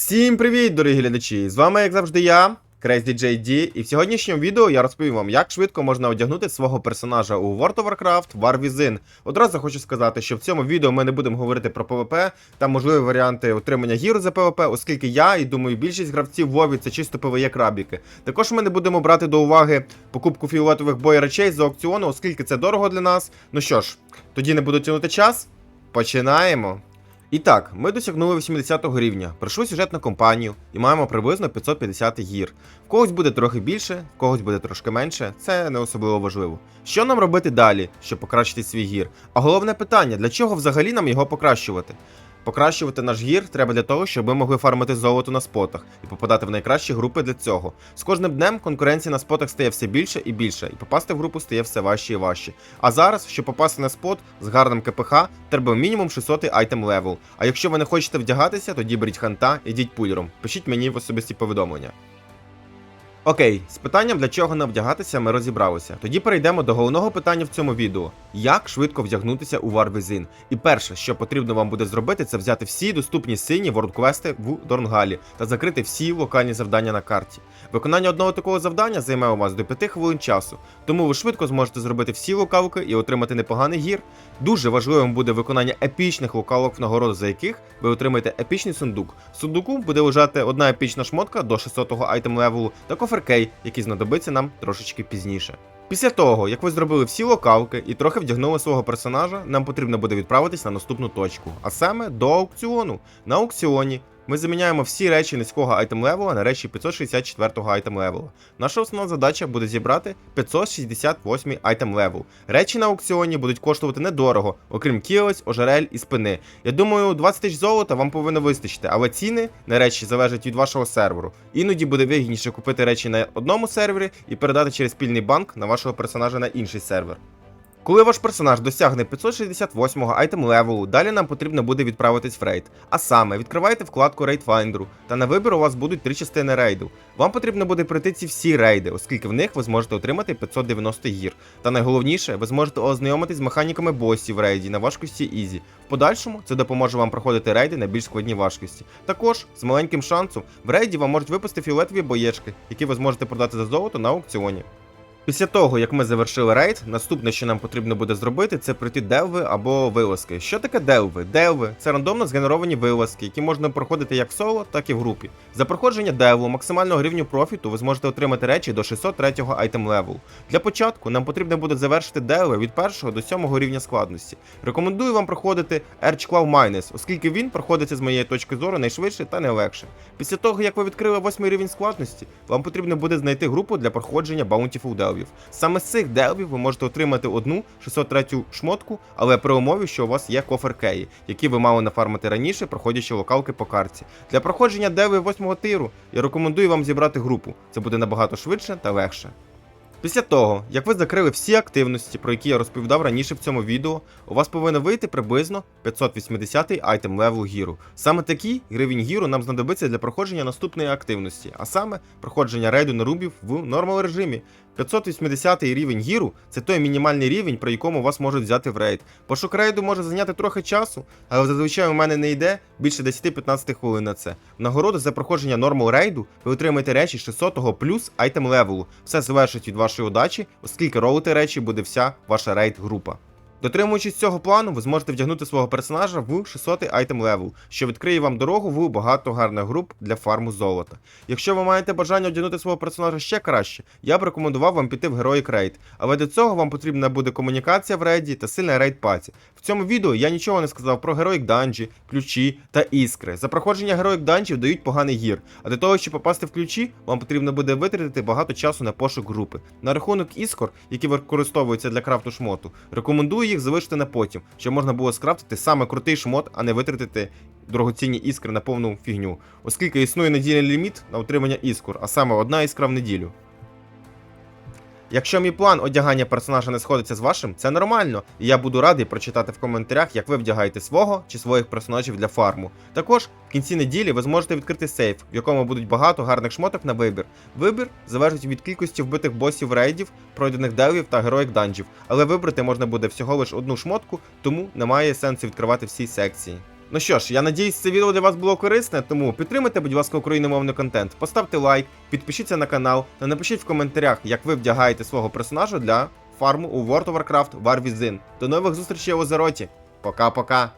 Всім привіт, дорогі глядачі! З вами, як завжди, я, CrazyJD, і в сьогоднішньому відео я розповім вам, як швидко можна одягнути свого персонажа у World of Warcraft War Within. Одразу хочу сказати, що в цьому відео ми не будемо говорити про PvP та можливі варіанти отримання гір за PvP, оскільки я і думаю, більшість гравців в Вові це чисто PvE крабіки. Також ми не будемо брати до уваги покупку фіолетових боєречей з аукціону, оскільки це дорого для нас. Ну що ж, тоді не буду тягнути час. Починаємо. І так, ми досягнули 80-го рівня, пройшли сюжетну кампанію і маємо приблизно 550 гір. В когось буде трохи більше, в когось буде трошки менше, це не особливо важливо. Що нам робити далі, щоб покращити свій гір? А головне питання, для чого взагалі нам його покращувати? Покращувати наш гір треба для того, щоб ми могли фармити золото на спотах і попадати в найкращі групи для цього. З кожним днем конкуренція на спотах стає все більше і більше, і попасти в групу стає все важче і важче. А зараз, щоб попасти на спот з гарним КПХ, треба мінімум 600 айтем левел. А якщо ви не хочете вдягатися, тоді беріть ханта, ідіть пулером. Пишіть мені в особисті повідомлення. Окей, з питанням для чого нам вдягатися ми розібралися. Тоді перейдемо до головного питання в цьому відео: як швидко вдягнутися у War І перше, що потрібно вам буде зробити, це взяти всі доступні сині вордквести в Дорнгалі та закрити всі локальні завдання на карті. Виконання одного такого завдання займе у вас до 5 хвилин часу, тому ви швидко зможете зробити всі локалки і отримати непоганий гір. Дуже важливим буде виконання епічних локалок, в нагороду за яких ви отримаєте епічний сундук. В сундуку буде лежати одна епічна шмотка до 600-го айтем левелу та коферкей, який знадобиться нам трошечки пізніше. Після того, як ви зробили всі локалки і трохи вдягнули свого персонажа, нам потрібно буде відправитись на наступну точку, а саме до аукціону. На аукціоні ми заміняємо всі речі низького айтем левела на речі 564-го айтем левела. Наша основна задача буде зібрати 568 айтем левел. Речі на аукціоні будуть коштувати недорого, окрім кілець, ожерель і спини. Я думаю, 20 тисяч золота вам повинно вистачити, але ціни на речі залежать від вашого серверу. Іноді буде вигідніше купити речі на одному сервері і передати через спільний банк на вашого персонажа на інший сервер. Коли ваш персонаж досягне 568-го айтем левелу, далі нам потрібно буде відправитись в рейд. А саме, відкривайте вкладку Raid Finder, та на вибір у вас будуть три частини рейду. Вам потрібно буде пройти ці всі рейди, оскільки в них ви зможете отримати 590 гір. Та найголовніше, ви зможете ознайомитись з механіками босів в рейді на важкості Ізі. В подальшому це допоможе вам проходити рейди на більш складній важкості. Також з маленьким шансом в рейді вам можуть випасти фіолетові боєчки, які ви зможете продати за золото на аукціоні. Після того, як ми завершили рейд, наступне, що нам потрібно буде зробити, це пройти делви або вилазки. Що таке делви? Делви це рандомно згенеровані вилазки, які можна проходити як в соло, так і в групі. За проходження делву максимального рівню профіту ви зможете отримати речі до 603-го айтем левел. Для початку нам потрібно буде завершити делви від 1 до 7 рівня складності. Рекомендую вам проходити Archclaw Mines, оскільки він проходиться з моєї точки зору найшвидше та найлегше. Після того, як ви відкрили 8 рівень складності, вам потрібно буде знайти групу для проходження Bountiful делвів. Саме з цих делвів ви можете отримати одну 603 шмотку, але при умові, що у вас є кофер Кеї, які ви мали нафармити раніше, проходячи локалки по карті. Для проходження делви 8 тиру я рекомендую вам зібрати групу. Це буде набагато швидше та легше. Після того, як ви закрили всі активності, про які я розповідав раніше в цьому відео, у вас повинно вийти приблизно 580 айтем левел гіру. Саме такий рівень гіру нам знадобиться для проходження наступної активності, а саме проходження рейду на рубів в нормал режимі. 580 рівень гіру це той мінімальний рівень, при якому вас можуть взяти в рейд. Пошук рейду може зайняти трохи часу, але зазвичай у мене не йде більше 10-15 хвилин на це. В нагороду за проходження нормал рейду ви отримаєте речі 600 плюс айтем левелу. Все залежить від вашої удачі, оскільки ролити речі буде вся ваша рейд група. Дотримуючись цього плану, ви зможете вдягнути свого персонажа в 600 айтем левел, що відкриє вам дорогу в багато гарних груп для фарму золота. Якщо ви маєте бажання вдягнути свого персонажа ще краще, я б рекомендував вам піти в Heroic Raid, але для цього вам потрібна буде комунікація в рейді та сильна рейд паті. В цьому відео я нічого не сказав про Heroic данжі, ключі та іскри. За проходження Heroic данжів дають поганий гір, а для того, щоб попасти в ключі, вам потрібно буде витратити багато часу на пошук групи. На рахунок іскор, які використовуються для крафту шмоту, рекомендую їх залишити на потім, щоб можна було скрафтити саме крутий шмот, а не витратити дорогоцінні іскри на повну фігню, оскільки існує недільний ліміт на отримання іскор, а саме одна іскра в неділю. Якщо мій план одягання персонажа не сходиться з вашим, це нормально, і я буду радий прочитати в коментарях, як ви вдягаєте свого чи своїх персонажів для фарму. Також в кінці неділі ви зможете відкрити сейф, в якому будуть багато гарних шмоток на вибір. Вибір залежить від кількості вбитих босів рейдів, пройдених делвів та героїк данжів, але вибрати можна буде всього лиш одну шмотку, тому немає сенсу відкривати всі секції. Ну що ж, я надіюсь, це відео для вас було корисне, тому підтримайте, будь ласка, україномовний контент, поставте лайк, підпишіться на канал та напишіть в коментарях, як ви вдягаєте свого персонажа для фарму у World of Warcraft War Within. До нових зустрічей у Зароті. Пока-пока.